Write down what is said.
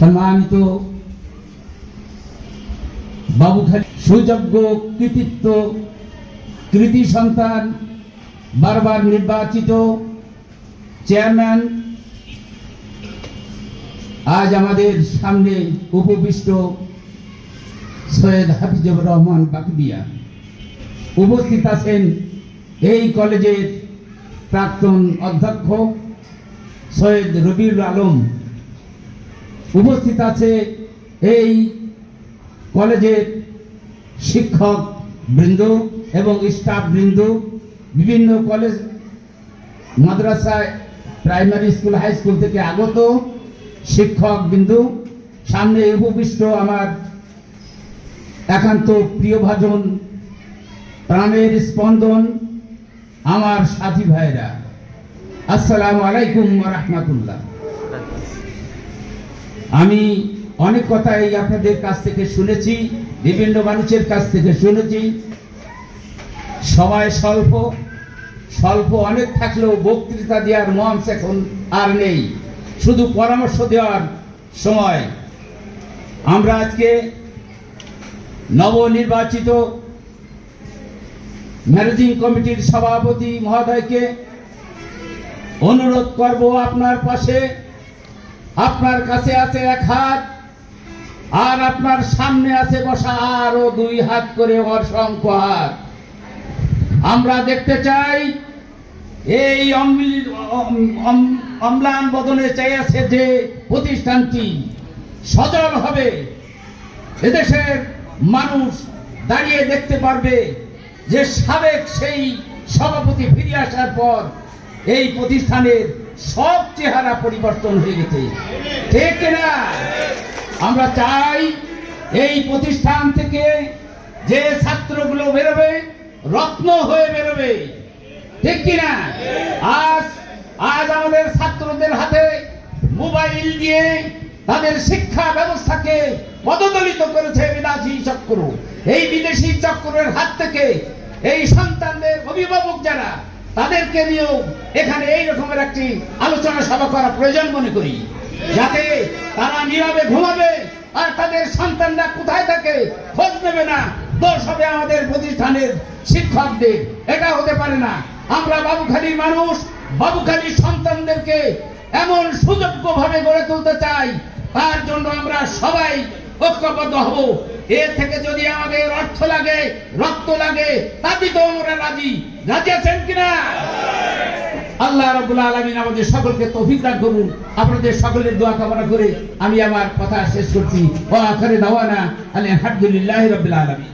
সম্মানিত বাবুখালী সুযোগ্য কৃতিত্ব, কৃতি সন্তান, বারবার নির্বাচিত চেয়ারম্যান, আজ আমাদের সামনে উপবিষ্ট সৈয়দ হাফিজুর রহমান বাকিবিয়া উপস্থিত আছেন এই কলেজের প্রাক্তন অধ্যক্ষ সৈয়দ রবিউল আলম। উপস্থিত আছে এই কলেজের শিক্ষক বৃন্দ এবং স্টাফ বৃন্দ, বিভিন্ন কলেজ মাদ্রাসায় প্রাইমারি স্কুল হাই স্কুল থেকে আগত শিক্ষক বিন্দু। সামনে উপবিষ্ট আমার একান্ত প্রিয়ভাজন প্রাণের স্পন্দন আমার সাথী ভাইরা। আসসালামু আলাইকুম রহমতুল্লাহ। আমি অনেক কথাই আপনাদের কাছ থেকে শুনেছি, বিভিন্ন মানুষের কাছ থেকে শুনেছি। সময় স্বল্প স্বল্প অনেক থাকলেও বক্তৃতা দেওয়ার মঞ্চ এখন আর নেই। শুধু পরামর্শ দেওয়ার সময়। আমরা আজকে নবনির্বাচিত ম্যানেজিং কমিটির সভাপতি মহোদয়কে অনুরোধ করব আপনার পাশে। আপনার কাছে আছে এক হাত, আর আপনার সামনে আছে বসা আরও দুই হাত করে অসংখ্য হাত আমরা দেখতে চাই, এই অম্লি- অম- অম- অম্লান বদনে চাই আছে যে প্রতিষ্ঠানটি সজল হবে। এদেশের মানুষ দাঁড়িয়ে দেখতে পারবে যে সাবেক সেই সভাপতি ফিরে আসার পর এই প্রতিষ্ঠানের সব চেহারা পরিবর্তন হয়ে গেছে। ঠিক না আমরা চাই এই প্রতিষ্ঠান থেকে যে ছাত্রগুলো বেরোবে, রত্ন হয়ে বেরোবে। ঠিক কিনা? আজ আজ আমাদের ছাত্রদের হাতে মোবাইল দিয়ে তাদের শিক্ষা ব্যবস্থাকে পদদলিত করেছে বিদেশি চক্র। এই বিদেশি চক্রের হাত থেকে এই সন্তানদের অভিভাবক যারা তাদেরকে নিয়েও এখানে এই রকমের একটি আলোচনা সভা করা প্রয়োজন মনে করি। যাতে তারা নীরবে ঘুমাবে আর তাদের সন্তানরা কোথায় থাকে খোঁজ নেবে না। দোষ হবে আমাদের প্রতিষ্ঠানের শিক্ষকদের। এটা হতে পারে না। আমরা বাবুখালীর মানুষ, বাবুখালীর সন্তানদেরকে এমন সুযোগ্য ভাবে গড়ে তুলতে চাই। তার জন্য আমরা সবাই ঐক্যবদ্ধ হব। এর থেকে যদি আমাদের অর্থ লাগে, রক্ত লাগে, তাতে তো আমরা রাজি। রাজি আছেন কিনা? আল্লাহ রবুল আলমিন আমাদের সকলকে তৌফিক দান করুন। আপনাদের সকলের দোয়া কামনা করে আমি আমার কথা শেষ করছি। ও আখরে দাওয়ানা আলহামদুলিল্লাহ রবিল আলামিন।